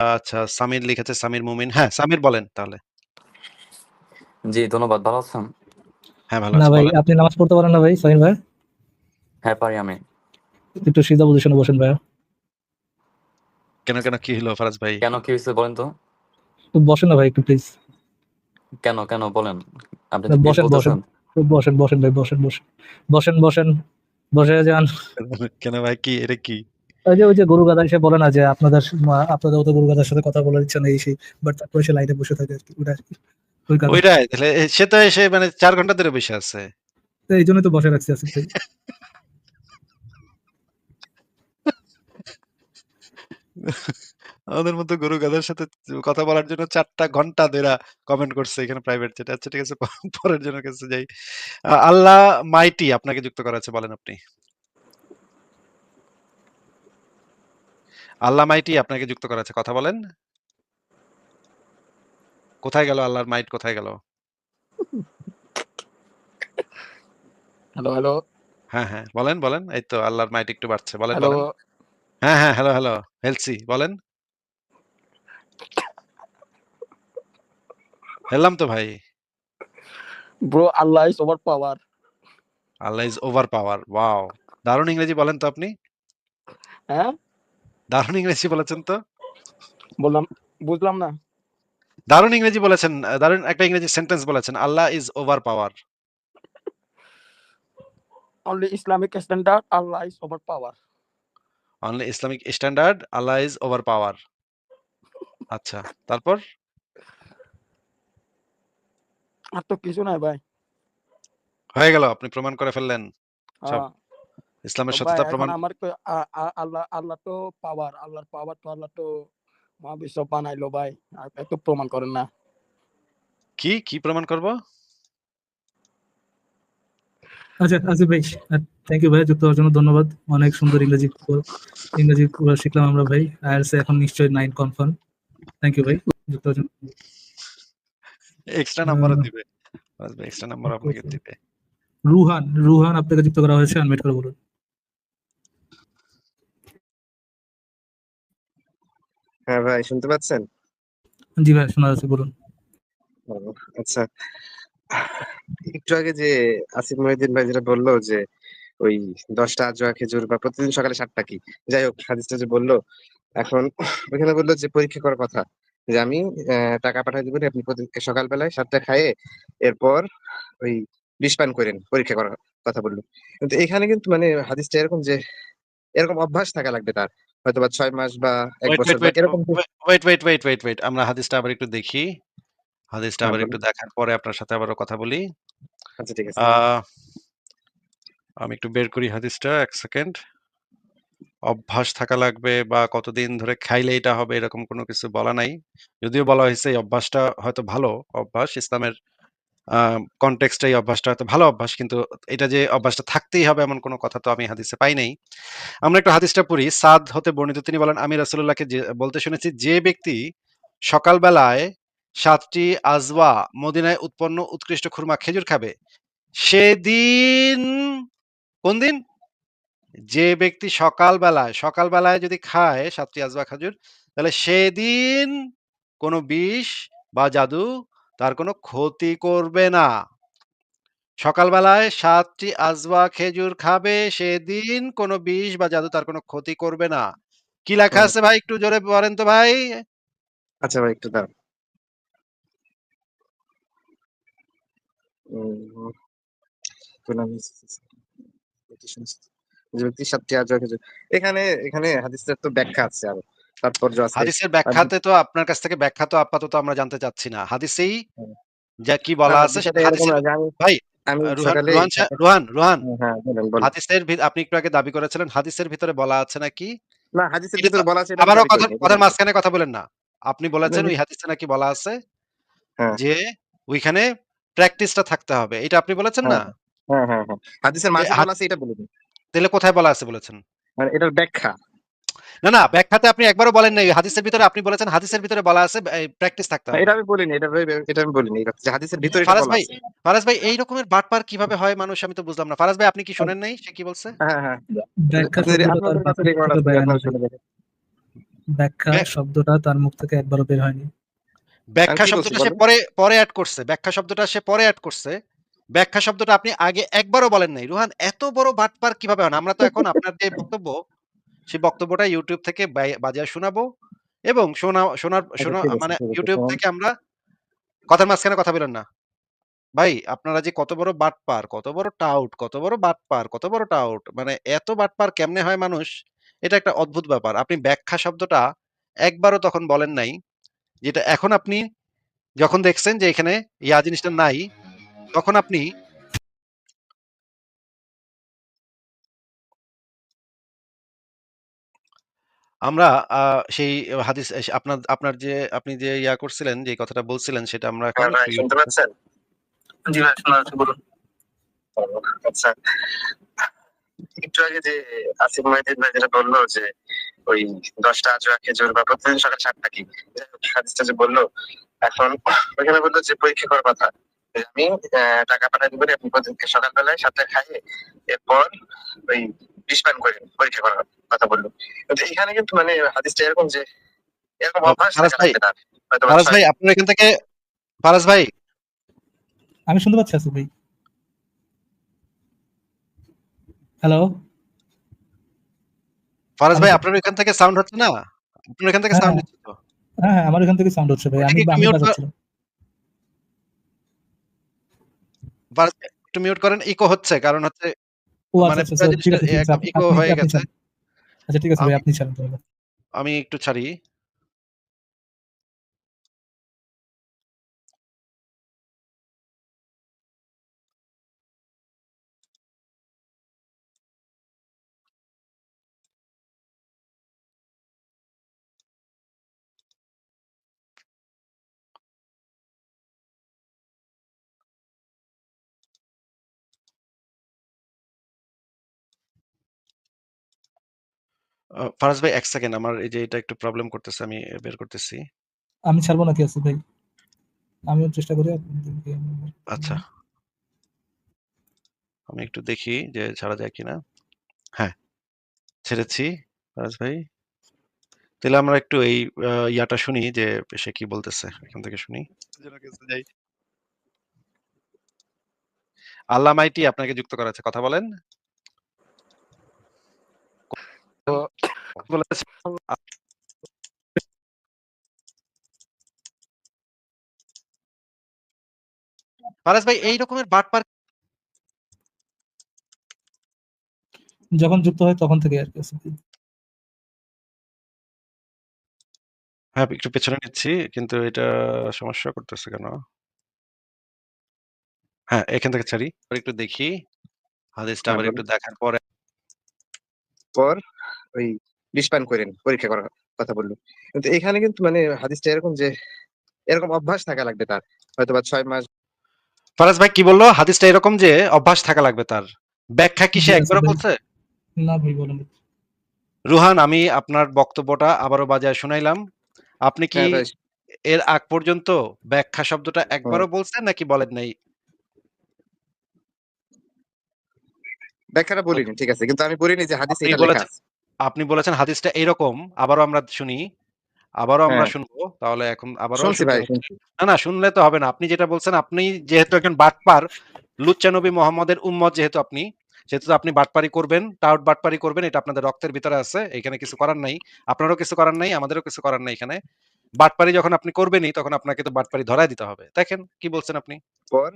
আচ্ছা, সামির লিখেছে সামির মুমিন। হ্যাঁ, সামির বলেন তাহলে। জি, ধন্যবাদ। ভালো আছেন? হ্যাঁ, ভালো না আছি ভাই, বলেন। আপনি নামাজ পড়তে পারেন না ভাই, ফাহিম ভাই? হ্যাঁ, পারি আমি। একটু সিজদা পজিশনে বসেন ভাইয়া। কেন, কেন কি হলো ফারাজ ভাই? কেন কি হইছে বলেন তো? একটু বসেন না ভাই একটু প্লিজ। কেন, কেন বলেন? আপনি না, কি বসেন, বসেন। বলতেছেন? একটু বসেন, বসেন ভাই বসেন, বসেন। বসেন, বসেন। বসে যান। কেন ভাই কি? এটা কি? ওই যে, ওই যে গরু গাধা এসে বলে না যে আপনাদের আপনাদের তো গরু গাধার সাথে কথা বলার ইচ্ছা নেই সেই বাট তারপরে সে লাইনে বসে থাকে আরকি। ওটা। ওইটাই তাহলে সে তো এসে মানে ৪ ঘণ্টা ধরে বসে আছে। তো এইজন্যই তো বসে রাখছি ভাই। আমাদের মতো গরু গাধার সাথে কথা বলার জন্য ৪ টা ঘণ্টা ধইরা কমেন্ট করছে এখানে প্রাইভেট চ্যাটে। আচ্ছা ঠিক আছে পরের জনের কাছে যাই। আল্লাহ মাইটি আপনাকে যুক্ত করা আছে বলেন আপনি। আল্লাহ মাইটি আপনাকে যুক্ত করা আছে। কথা বলেন। কোথায় গেল আল্লাহর মাইট কোথায় গেল? Hello, hello. হ্যাঁ, হ্যাঁ। বলেন, বলেন। এই তো আল্লাহর মাইট একটু বাড়ছে। বলেন। হ্যাঁ, হ্যাঁ। Hello, hello. হেলসি বলেন। হেললাম তো ভাই। Bro Allah is over power. Allah is over power. Wow! দারুণ ইংরেজি বলেন তো আপনি। হ্যাঁ? দারুণ ইংরেজি বলেছেন তো। বললাম বুঝলাম না। দারুণ ইংরেজি বলেছেন। দারুণ একটা ইংরেজি সেন্টেন্স বলেছেন। Allah is over power. Only Islamic standard Allah is over power. Only Islamic standard Allah is over power. আচ্ছা, তারপর? আর তো কিছু নাই ভাই। হয়ে গেল। আপনি প্রমাণ করে ফেললেন। ইসলামের সত্যতা প্রমাণ আমার আল্লাহ আল্লাহ তো পাওয়ার। আল্লাহর পাওয়ার তো আল্লাহ তো মহাবিশ্ব বানাইলো ভাই। এত প্রমাণ করেন না। কি, কি প্রমাণ করব? আচ্ছা আসিফ ভাই থ্যাংক ইউ ভাই যুক্ত হওয়ার জন্য ধন্যবাদ। অনেক সুন্দর ইংরেজি ইংরেজি পুরা শিখলাম আমরা ভাই। IELTS এখন নিশ্চয়ই নাইন কনফার্ম। থ্যাংক ইউ ভাই যুক্ত হওয়ার জন্য। এক্সট্রা নাম্বারও দিবে। এক্সট্রা নাম্বার আপনাকে দিবে। রুহান, রুহান আপনাকে যুক্ত করা হয়েছে আনমিউট করে বলুন। হ্যাঁ ভাই শুনতে পাচ্ছেন? জি ভাই শোনা যাচ্ছে বলুন। আচ্ছা। একটু আগে যে আসিফ মহিউদ্দিন ভাই যেটা বলল যে ওই ১০ টা আজোয়া খেজুর বা প্রতিদিন সকালে সাতটা কি? যাই হোক হাদিসটা যে বলল এখন ওইখানে বলল যে পরীক্ষা করার কথা। যে আমি টাকা পাঠায় দিবনি আপনি প্রতিদিন সকাল বেলায় ৭ টা খাইয়ে এরপর ওই বিষ পান করেন পরীক্ষা করার কথা বলল কিন্তু এখানে কিন্তু মানে হাদিসটা এরকম যে এরকম অভ্যাস থাকা লাগবে তার। হয়তোবা ৬ মাস বা ১ ওয়েট, বছর ওয়েট, ওয়েট, এরকম wait, wait, wait, wait, wait. আমরা হাদিসটা আবার একটু দেখি। হাদিসটা হ্যাঁ আবার একটু দেখার পরে আপনার সাথে আবারও কথা বলি। আচ্ছা ঠিক আছে। আমি একটু বের করি হাদিসটা ১ সেকেন্ড। অভ্যাস থাকা লাগবে বা কতদিন ধরে খাইলে এটা হবে এরকম কোনো কিছু বলা নাই। যদিও বলা হয়েছে এই অভ্যাসটা হয়তো ভালো অভ্যাস। ইসলামের আ কনটেক্সট এই অভ্যাসটা হয়তো ভালো অভ্যাস। কিন্তু এটা যে অভ্যাসটা থাকতেই হবে এমন কোনো কথা তো আমি হাদিসে পাই নাই। আমরা একটু হাদিসটা পড়ি। সাদ হতে বর্ণিত তিনি বলেন আমি রাসূলুল্লাহকে যে বলতে শুনেছি যে ব্যক্তি সকাল বেলায় ৭ আজওয়া মদিনায় উৎপন্ন উৎকৃষ্ট খুরমা খেজুর খাবে, সেদিন কোন দিন? যে ব্যক্তি সকাল বেলায়, সকাল বেলায় যদি খায় ৭ টি আজওয়া খেজুর তাহলে সেদিন কোন বিষ বা জাদু তার কোনো ক্ষতি করবে না। সকালবেলায় সাতটি আজবা খেজুর খাবে সেদিন কোনো বিষ বা জাদু তার কোনো ক্ষতি করবে না। কি লেখা আছে ভাই একটু জোরে পড়েন তো ভাই? আচ্ছা ভাই একটু দাঁড়ান। উম যে ব্যক্তি ৭ টি আজওয়া খেজুর। এখানে এখানে হাদিসের তো ব্যাখ্যা আছে আরও। আছে। হাদিসের ব্যাখ্যাতে তো আপনার কাছ থেকে ব্যাখ্যা তো আপাতত আমরা জানতে চাচ্ছি না। হাদিসেই যা কি বলা আছে সেটা হাদিসের ভাই রুহান, রুহান হ্যাঁ, বলেন। হাদিসের আপনি একটু আগে দাবি করেছিলেন হাদিসের ভিতরে বলা আছে নাকি? না হাদিসের ভিতরে বলা আছে আবারও দাবি কথার। মাঝখানে কথা বলেন না। আপনি বলেছেন ওই হাদিসে নাকি বলা আছে হ্যাঁ। যে ওইখানে প্র্যাকটিসটা থাকতে হবে। এটা আপনি বলেছেন না? হ্যাঁ, হ্যাঁ, হ্যাঁ, হ্যাঁ। হাদিসের এ মাঝে বলা আছে এটা বলিনি। তাহলে কোথায় বলা আছে বলেছেন? মানে এটার ব্যাখ্যা। না, না ব্যাখ্যাতে আপনি একবারও বলেন নাই। হাদিসের ভিতরে আপনি বলেছেন হাদিসের ভিতরে বলা আছে প্র্যাকটিস থাকতে হবে। এটা আমি বলিনি। এটা এটা আমি বলিনি। এটা যে হাদিসের ভিতরে ফারাজ ভাই, ফারাজ ভাই এই রকমের বাটপার কীভাবে হয় মানুষ আমি তো বুঝলাম না। ফারাজ ভাই আপনি কি শোনেন নাই? সে কি বলছে? হ্যাঁ, হ্যাঁ। ব্যাখ্যা শব্দটা তার মুখ থেকে একবারও বের হয়নি ব্যাখ্যা শব্দটা সে পরে পরে অ্যাড করছে ব্যাখ্যা শব্দটা সে পরে অ্যাড করছে ব্যাখ্যা শব্দটা আপনি আগে একবারও বলেন নাই রুহান এত বড় বাটপার কীভাবে হন আমরা তো এখন আপনার যে বক্তব্য সেই বক্তব্যটা ইউটিউব থেকে বাজায় শোনাবো এবং শোনা শোনার শোনা মানে ইউটিউব থেকে আমরা কথার মাঝখানে কথা বলেন না। ভাই আপনারা যে কত বড় বাটপার কত বড় টাউট কত বড় বাটপার কত বড় টাউট মানে এত বাটপার কেমনে হয় মানুষ এটা একটা অদ্ভুত ব্যাপার। আপনি ব্যাখ্যা শব্দটা একবারও তখন বলেন নাই যেটা এখন আপনি যখন দেখছেন যে এখানে ইয়া জিনিসটা নাই তখন আপনি আমরা সেই হাদিস এস- আপনার আপনার যে আপনি যে ইয়া করছিলেন যে কথাটা বলছিলেন সেটা আমরা এখন হ্যাঁ ভাই একটু- শুনতে পাচ্ছেন? জি ভাই শোনা যাচ্ছে বলুন। আচ্ছা একটু আগে যে আসিফ মহিদিন ভাই যেটা বলল যে ওই দশটা আজোয়া খেজুর বা প্রতিদিন সকাল সাতটা কি? হাদিসটা যে বলল এখন ওইখানে বলল যে পরীক্ষা করার কথা। আমি টাকা পাঠাই দিবেন আপনি প্রতিদিন সকালবেলায় সাতটা খাইয়ে এরপর ওই পান করে পরীক্ষা করার কথা বলল। কিন্তু এখানে কিন্তু মানে হাদিসটা এরকম যে এরকম অভ্যাস ফারাজ ভাই, আপনার এখান থেকে ফারাজ ভাই। আমি শুনতে পাচ্ছি আসিফ ভাই। হ্যালো ফারাজ ভাই আপনার এখান থেকে সাউন্ড হচ্ছে না? আপনার এখান থেকে সাউন্ড হ্যাঁ। হচ্ছে তো? হ্যাঁ হ্যাঁ আমার এখান থেকে সাউন্ড হচ্ছে ভাই। আমি আমি বাজাচ্ছিলাম একটু মিউট করেন ইকো হচ্ছে কারণ হচ্ছে ও আচ্ছা মানে আচ্ছা আচ্ছা, ঠিক আছে ইকো হয়ে গেছে। আচ্ছা ঠিক আছে ভাই আপনি ছাড়েন তাহলে। আমি একটু ছাড়ি। ফারাজ ভাই এক সেকেন্ড আমার এই যে এটা একটু প্রবলেম করতেছে আমি বের করতেছি। আমি ছাড়বো নাকি আসিফ ভাই। আমিও চেষ্টা করি আচ্ছা। আমি একটু দেখি যে ছাড়া যায় কিনা। হ্যাঁ ছেড়েছি ফারাজ ভাই। তাহলে আমরা একটু এই ইয়াটা শুনি যে সে কি বলতেছে এখান থেকে শুনি। যাই আল্লাহ মাইটি আপনাকে যুক্ত করা আছে কথা বলেন। বলেছে ফারাজ ভাই এই রকমের বাটপার যখন যুক্ত হয় তখন থেকে আর কি হ্যাঁ একটু পেছনে নিচ্ছি কিন্তু এটা সমস্যা করতেছে কেন? হ্যাঁ এখান থেকে ছাড়ি। একটু দেখি। হাদিসটা হ্যাঁ, আবার একটু দেখার পরে পর। ওই বিষ পান করেন পরীক্ষা করার কথা বলল। কিন্তু এখানে কিন্তু মানে হাদিসটা এরকম যে এরকম অভ্যাস থাকা লাগবে তার। হয়তো বা ছয় মাস ফারাজ ভাই কি বলল? হাদিসটা এরকম যে অভ্যাস থাকা লাগবে তার। ব্যাখ্যা কি সে একবারও বলছে? না ভাই বলেন। রুহান আমি আপনার বক্তব্যটা আবারও বাজায় শুনাইলাম। আপনি কি হ্যাঁ এর আগ পর্যন্ত ব্যাখ্যা শব্দটা একবারও বলছেন নাকি বলেন নাই? ব্যাখ্যাটা বলিনি ঠিক আছে। কিন্তু আমি বলিনি যে হাদিসে এটা লেখা আছে। আপনি বলেছেন হাদিসটা এরকম আবারও আমরা শুনি আবারও আমরা হ্যাঁ। শুনব তাহলে এখন আবারও না না শুনলে তো হবে না। আপনি যেটা বলছেন আপনি যেহেতু একজন বাটপার লুচ্চা নবী মোহাম্মদের উম্মত যেহেতু আপনি সেহেতু আপনি বাটপারি করবেন টাউট বাটপারি করবেন এটা আপনাদের রক্তের ভিতরে আছে এখানে কিছু করার নাই আপনারও কিছু করার নাই আমাদেরও কিছু করার নাই এখানে। বাটপারি যখন আপনি করবেনই তখন আপনাকে তো বাটপারি ধরাই দিতে হবে। দেখেন কি বলছেন আপনি? পর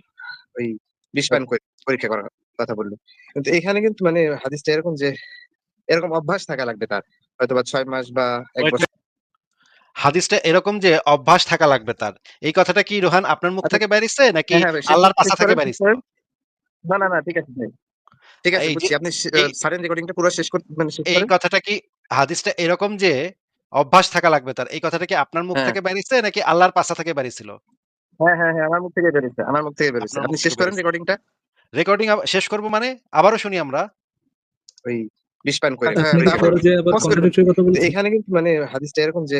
ওই বিষ পান করে পরীক্ষা করার কথা বলল কিন্তু এখানে কিন্তু মানে হাদিসটা এরকম যে এরকম অভ্যাস থাকা লাগবে তার। হয়তো বা ছয় মাস বা এক বছর। হাদিসটা এরকম যে অভ্যাস থাকা লাগবে তার। এই কথাটা কি রোহান আপনার মুখ আচ্ছা। থেকে বেরিয়েছে নাকি হ্যাঁ, হ্যাঁ আল্লাহর পাশা থেকে বেরিয়েছে? না না না ঠিক আছে ভাই। ঠিক আছে বুঝছি। আপনি সারেন রেকর্ডিংটা পুরো শেষ করতে মানে শেষ এই কথাটা কি হাদিসটা এরকম যে অভ্যাস থাকা লাগবে তার। এই কথাটা কি আপনার মুখ হ্যাঁ। থেকে বেরিয়েছে নাকি আল্লাহর পাশা থেকে বেরিয়েছিল? হ্যাঁ হ্যাঁ হ্যাঁ আমার মুখ থেকে বেরিয়েছে আমার মুখ থেকে বেরিয়েছে। আপনি শেষ করেন। রেকর্ডিংটা রেকর্ডিং শেষ করব মানে আবারও শুনি আমরা। ওই বিষ পান করে। আপনি হ্যাঁ, এখানে কিন্তু মানে হাদিসটা এরকম যে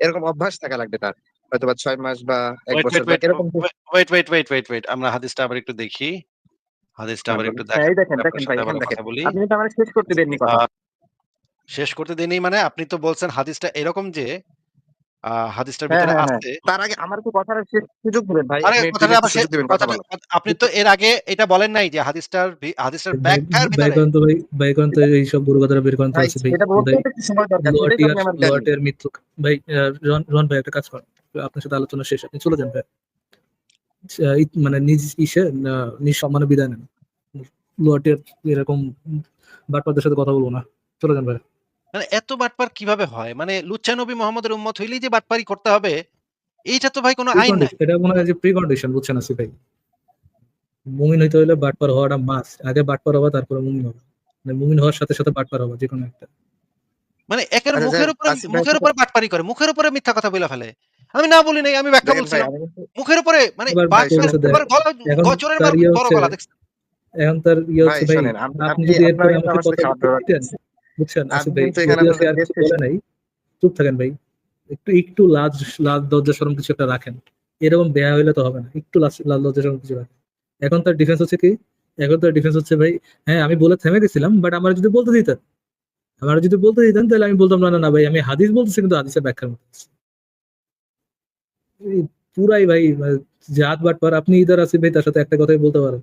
এরকম অভ্যাস থাকা লাগবে তার। হয়তো বা ছয় মাস বা এক ওয়েট বছর ওয়েট ওয়েট এরকম wait wait wait wait wait আমরা হাদিসটা আবার একটু দেখি। হাদিসটা আবার একটু হ্যাঁ, দেখেন দেখেন দেখেন দেখেন। বলি। আপনি তো আমার শেষ করতে দেননি কথা। শেষ করতে দেননি মানে আপনি তো বলছেন হাদিসটা এরকম যে হাদিসটার হ্যাঁ, ভিতরে হ্যাঁ, হ্যাঁ। আছে। তার আগে আমার কথাটা সুযোগ দিবেন ভাই। আরে আপনি কথাটা আবার সুযোগ দিবেন কথা আপনি তো এর আগে এটা বলেন নাই যে হাদিসটার হাদিসটার ব্যাখ্যার ভিতরে। ভাই গুরু কথাটা বের করেন তো ভাই আছে ভাই। এটা বলতে একটু সময় দরকার। লটের মৃত্যু ভাই রন রন ভাই একটা কাজ করেন। আপনার সাথে আলোচনা শেষ আপনি চলে যান ভাই। মানে নিজ ইসে আহ, নিজ সম্মানে বিদায় নেন। লটের এরকম বাটপাদের সাথে কথা বলব না। চলে যান ভাই। মানে এত বাটপার কীভাবে হয়? মানে লুচ্চা নবী মোহাম্মদের উম্মত হইলেই যে বাটপারি করতে হবে এইটা তো ভাই কোনো আইন Precondition- এটা মনে হয় যে প্রি কন্ডিশন বুঝছেন আসি ভাই? মুমিন হইতে হলে বাটপার হওয়াটা মাস আগে বাটপার হওয়া তারপরে মুমিন হওয়া মানে মুমিন হওয়ার সাথে সাথে বাটপার হওয়া যে কোনো একটা। মানে একের আচ্ছা, মুখের উপরে মুখের উপরে বাটপারি করে মুখের উপরে মিথ্যা কথা বলে ফেলে। আমি না বলি নাই আমি ব্যাখ্যা কিন্তু- মুখের উপরে মানে গচরের বার ইয়ে বড় গলা দেখছেন। এখন তার ইয়ে হচ্ছে ভাই আপনি- যদি এরপরে আমাকে কথা বুঝছেন? আসিফ ভাই বলে নাই চুপ থাকেন ভাই। একটু একটু লাজ লাজ লজ্জা শরম কিছু একটা রাখেন। এরকম বেয়া হইলে তো হবে না। একটু লাজ লাজ লজ্জা শরম কিছু রাখেন। এখন তার ডিফেন্স হচ্ছে কি? এখন তার ডিফেন্স হচ্ছে ভাই হ্যাঁ আমি বলে থেমে গেছিলাম বাট আমার যদি বলতে দিতেন আমার যদি বলতে দিতেন তাহলে আমি বলতাম না না ভাই আমি হাদিস বলতেছি কিন্তু হাদিসের ব্যাখ্যার মতো পুরাই ভাই জাত বাট পার আপনি ইদার আসিফ ভাই তার সাথে একটা কথাই বলতে পারেন।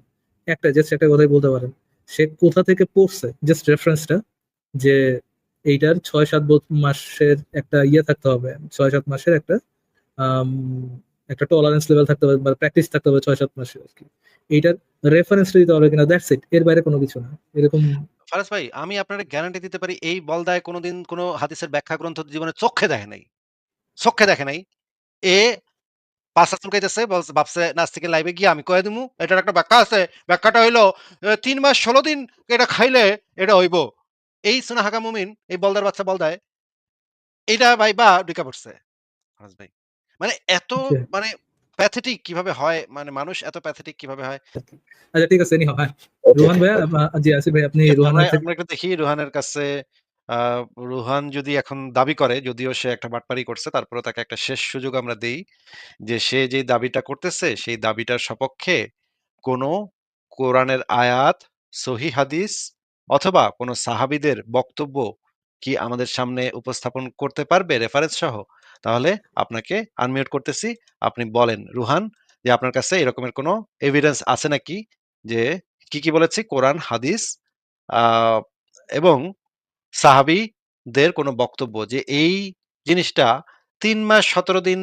একটা জাস্ট একটা কথাই বলতে পারেন। সে কোথা থেকে পড়ছে? জাস্ট রেফারেন্সটা যে এইটার ছয় সাত মাসের একটা ইয়ে থাকতে হবে, ছয় সাত মাসের একটা একটা টলারেন্স লেভেল থাকতে হবে বা প্র্যাকটিস থাকতে হবে ছয় সাত মাসের আর কি। এইটার রেফারেন্স দিতে হবে কিনা দ্যাটস ইট এর বাইরে কোনো কিছু না। এরকম ফারাজ ভাই, আমি আপনাকে গ্যারান্টি দিতে পারি, এই বলদায় কোনোদিন কোনো হাদিসের ব্যাখ্যা গ্রন্থ জীবনে চোখে দেখে নাই। চোখে দেখে নাই। এ পাঁচটা বলছে- ভাবছে নাস্তিকের লাইভে গিয়ে আমি কয়ে দিমু, এটার একটা ব্যাখ্যা আছে। ব্যাখ্যাটা হইল তিন মাস ষোলো দিন এটা খাইলে এটা হইব। এই সোনা হাকা মুমিন এই বলদার বাচ্চা বলদায় এইটা ভাই বা ঢুকা পড়ছে। ফারাজ ভাই। মানে এত আচ্ছা। মানে প্যাথেটিক কীভাবে হয়? মানে মানুষ এত প্যাথেটিক কীভাবে হয়? আচ্ছা ঠিক আছে নিহা হ্যাঁ। রোহান ভাই জি আসিফ ভাই আপনি আমরা রোহানের আমরা একটু দেখি রুহানের কাছে। আহ, রুহান যদি এখন দাবি করে যদিও সে একটা বাটপারি করছে তারপরে তাকে একটা শেষ সুযোগ আমরা দেই যে সে যে দাবিটা করতেছে সেই দাবিটার সপক্ষে কোনো কোরআনের আয়াত সহি হাদিস অথবা কোনো সাহাবিদের বক্তব্য কি আমাদের সামনে উপস্থাপন করতে পারবে রেফারেন্স সহ? তাহলে আপনাকে আনমিউট করতেছি। আপনি বলেন, রুহান, যে আপনার কাছে এরকমের কোনো এভিডেন্স আছে নাকি যে কি কি বলেছি? কোরআন, হাদিস এবং সাহাবিদের কোনো বক্তব্য যে এই জিনিসটা তিন মাস সতেরো দিন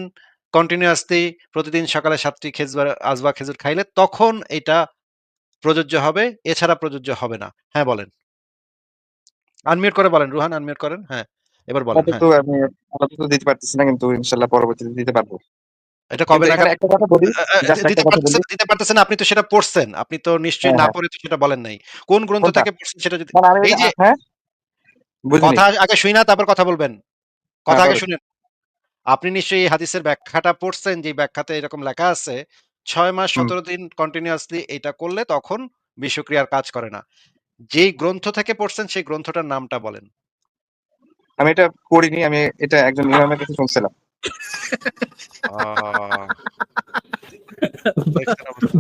কন্টিনিউয়াসলি প্রতিদিন সকালে সাতটি খেজুর আজবা খেজুর খাইলে তখন এটা প্রযোজ্য হবে এছাড়া প্রযোজ্য হবে না। হ্যাঁ বলেন। আনমিউট করে বলেন রুহান আনমিউট করেন। হ্যাঁ এবার বলেন হ্যাঁ। আপাতত আমি আপাতত দিতে পারতেছি না কিন্তু ইনশাল্লাহ পরবর্তীতে দিতে পারব। এটা কবে একটা কথা বলি দিতে পারতেছেন দিতে পারতেছেন আপনি তো সেটা পড়ছেন। আপনি তো নিশ্চয়ই হ্যাঁ, না হ্যাঁ। পড়ে তো সেটা বলেন নাই। কোন গ্রন্থ থেকে পড়ছেন সেটা যদি এই যে হ্যাঁ? কথা আগে শুই না তারপর কথা বলবেন। কথা হ্যাঁ, আগে। শুনেন। আপনি নিশ্চয়ই এই হাদিসের ব্যাখ্যাটা পড়ছেন যে ব্যাখ্যাতে এরকম লেখা আছে ছয় মাস হুম। সতেরো দিন কন্টিনিউয়াসলি এটা করলে তখন বিষক্রিয়ার কাজ করে না যেই গ্রন্থ থেকে পড়ছেন সেই গ্রন্থটার নামটা বলেন আমি এটা পড়িনি আমি এটা একজন ইমামের কাছে শুনছিলাম?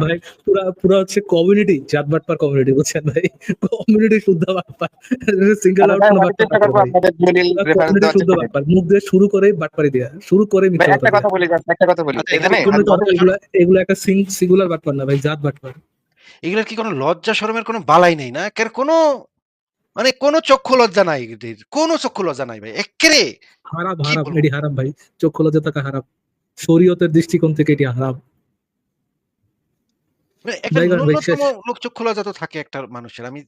ভাই পুরা পুরা হচ্ছে কমিউনিটি জাত বাটপার কমিউনিটি বুঝছেন ভাই? কমিউনিটি শুদ্ধ বাটপার সিঙ্গেল আউট কোনো বাটপার শুদ্ধ বাটপার মুখ দিয়ে শুরু করে বাটপারি দেয়া শুরু করে মিথ্যা একটা কথা বলি। একটা কথা বলি। আচ্ছা, এগুলো এগুলো একটা সিঙ্গুলার বাটপার না ভাই জাত বাটপার এগুলোর কি কোনো লজ্জা শরমের কোনো বালাই নেই না? একের কোনো মানে কোনো চক্ষু লজ্জা নাই এদের, কোনো চক্ষু লজ্জা নাই ভাই একেরে হারাম হারাম এটি হারাম ভাই চক্ষু লজ্জা থাকা হারাম। শরীয়তের দৃষ্টিকোণ থেকে এটি হারাম। মানে একটা ভাই, ভাই, ন্যূনতম শেষ। লজ্জা তো থাকে একটা মানুষের আমি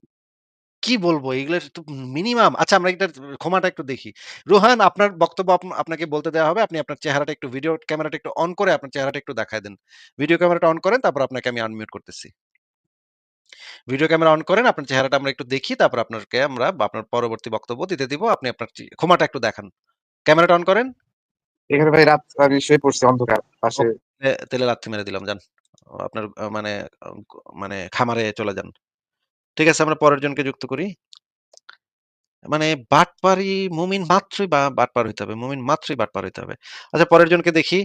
কি বলব? এগুলোর তো মিনিমাম আচ্ছা আমরা একটা ক্ষমাটা একটু দেখি। রোহান আপনার বক্তব্য আপনাকে বলতে দেওয়া হবে আপনি আপনার চেহারাটা একটু ভিডিও ক্যামেরাটা একটু অন করে আপনার চেহারাটা একটু দেখায় দেন। ভিডিও ক্যামেরাটা অন করেন তারপর আপনাকে আমি আনমিউট করতেছি। ভিডিও ক্যামেরা অন করেন আপনার চেহারাটা আমরা একটু দেখি তারপর আপনাকে আমরা আপনার পরবর্তী বক্তব্য দিতে দিব আপনি আপনার ক্ষমাটা একটু দেখান। ক্যামেরাটা অন করেন? এখানে ভাই রাত আমি শুয়ে পড়ছি অন্ধকার পাশে তেলে লাথি মেরে দিলাম যান। আপনার মানে মানে খামারে চলে যান। ঠিক আছে, আমরা পরের জনকে যুক্ত করি। মানে বাটপারি মুমিন মাত্রই বাটপার হইতে হবে, মুমিন মাত্রই বাটপার হইতে হবে। আচ্ছা পরের জনকে দেখি।